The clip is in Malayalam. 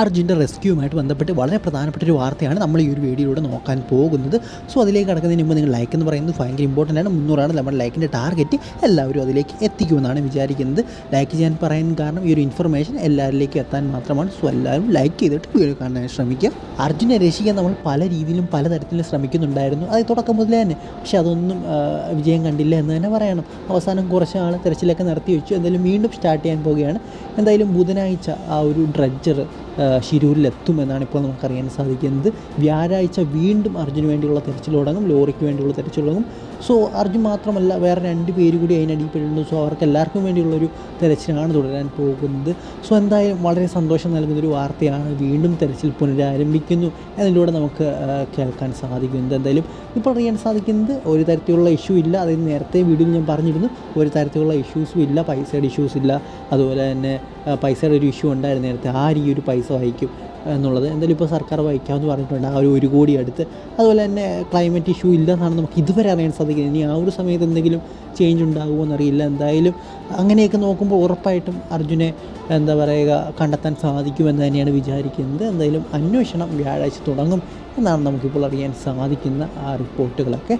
അർജുന്റെ റെസ്ക്യൂമായിട്ട് ബന്ധപ്പെട്ട് വളരെ പ്രധാനപ്പെട്ട ഒരു വാർത്തയാണ് നമ്മൾ ഈ ഒരു വീഡിയോയിലൂടെ നോക്കാൻ പോകുന്നത്. സോ അതിലേക്ക് കടക്കുന്നതിന് മുമ്പ് നിങ്ങൾ ലൈക്ക് എന്ന് പറയുന്നത് ഭയങ്കര ഇമ്പോർട്ടന്റ് ആണ്. മുന്നൂറാണ് നമ്മുടെ ലൈക്കിന്റെ ടാർഗറ്റ് എല്ലാവരും അതിലേക്ക് എത്തിക്കുമെന്നാണ് വിചാരിക്കുന്നത്. ലൈക്ക് ചെയ്യാൻ പറയാൻ കാരണം ഈ ഒരു ഇൻഫർമേഷൻ എല്ലാവരിലേക്കും എത്താൻ മാത്രമാണ്. സോ എല്ലാവരും ലൈക്ക് ചെയ്തിട്ട് വീഡിയോ കാണാൻ ശ്രമിക്കുക. അർജുനെ രക്ഷിക്കാൻ നമ്മൾ പല രീതിയിലും പലതരത്തിലും ശ്രമിക്കുന്നുണ്ടായിരുന്നു. അത് തുടക്കം മുതലേ തന്നെ. പക്ഷെ അതൊന്നും വിജയം കണ്ടില്ല എന്ന് തന്നെ പറയണം. അവസാനം കുറച്ച് ആൾ തിരച്ചിലൊക്കെ നടത്തി വെച്ചു. എന്തായാലും വീണ്ടും സ്റ്റാർട്ട് ചെയ്യാൻ പോവുകയാണ്. എന്തായാലും ബുധനാഴ്ച ആ ഒരു ഡ്രഡ്ജർ ശിരൂരിലെത്തുമെന്നാണ് ഇപ്പോൾ നമുക്കറിയാൻ സാധിക്കുന്നത്. വ്യാഴാഴ്ച വീണ്ടും അർജുന് വേണ്ടിയുള്ള തെരച്ചിൽ തുടങ്ങും ലോറിക്ക് വേണ്ടിയുള്ള തെരച്ചിൽ തുടങ്ങും. സോ അർജുൻ മാത്രമല്ല വേറെ രണ്ട് പേര് കൂടി അതിനടിയിൽപ്പെടുന്നു സോ അവർക്ക് എല്ലാവർക്കും വേണ്ടിയുള്ളൊരു തെരച്ചിലാണ് തുടരാൻ പോകുന്നത്. സോ എന്തായാലും വളരെ സന്തോഷം നൽകുന്നൊരു വാർത്തയാണ് വീണ്ടും തെരച്ചിൽ പുനരാരംഭിക്കുന്നു എന്നതിലൂടെ നമുക്ക് കേൾക്കാൻ സാധിക്കുന്നത്. എന്തായാലും ഇപ്പോൾ അറിയാൻ സാധിക്കുന്നത് ഒരു തരത്തിലുള്ള ഇഷ്യൂ ഇല്ല. അതായത് നേരത്തെ വീഡിയോയിൽ ഞാൻ പറഞ്ഞിരുന്നു ഒരു തരത്തിലുള്ള ഇഷ്യൂസും ഇല്ല പൈസയുടെ ഇഷ്യൂസ് ഇല്ല. അതുപോലെ തന്നെ പൈസയുടെ ഒരു ഇഷ്യൂ ഉണ്ടായിരുന്നു നേരത്തെ. ആ ഒരു പൈസ വഹിക്കും എന്നുള്ളത് എന്തായാലും ഇപ്പോൾ സർക്കാർ വഹിക്കാമെന്ന് പറഞ്ഞിട്ടുണ്ട്. ആ ഒരു ഒരു കോടി അടുത്ത്. അതുപോലെ തന്നെ ക്ലൈമറ്റ് ഇഷ്യൂ ഇല്ലെന്നാണ് നമുക്ക് ഇതുവരെ അറിയാൻ സാധിക്കുന്നത് ഇനി ആ ഒരു സമയത്ത് എന്തെങ്കിലും ചേഞ്ച് ഉണ്ടാകുമോ എന്നറിയില്ല. എന്തായാലും അങ്ങനെയൊക്കെ നോക്കുമ്പോൾ ഉറപ്പായിട്ടും അർജുനെ എന്താ പറയുക കണ്ടെത്താൻ സാധിക്കുമെന്ന് തന്നെയാണ് വിചാരിക്കുന്നത്. എന്തായാലും അന്വേഷണം വ്യാഴാഴ്ച തുടങ്ങും എന്നാണ് നമുക്കിപ്പോൾ അറിയാൻ സാധിക്കുന്ന ആ റിപ്പോർട്ടുകളൊക്കെ.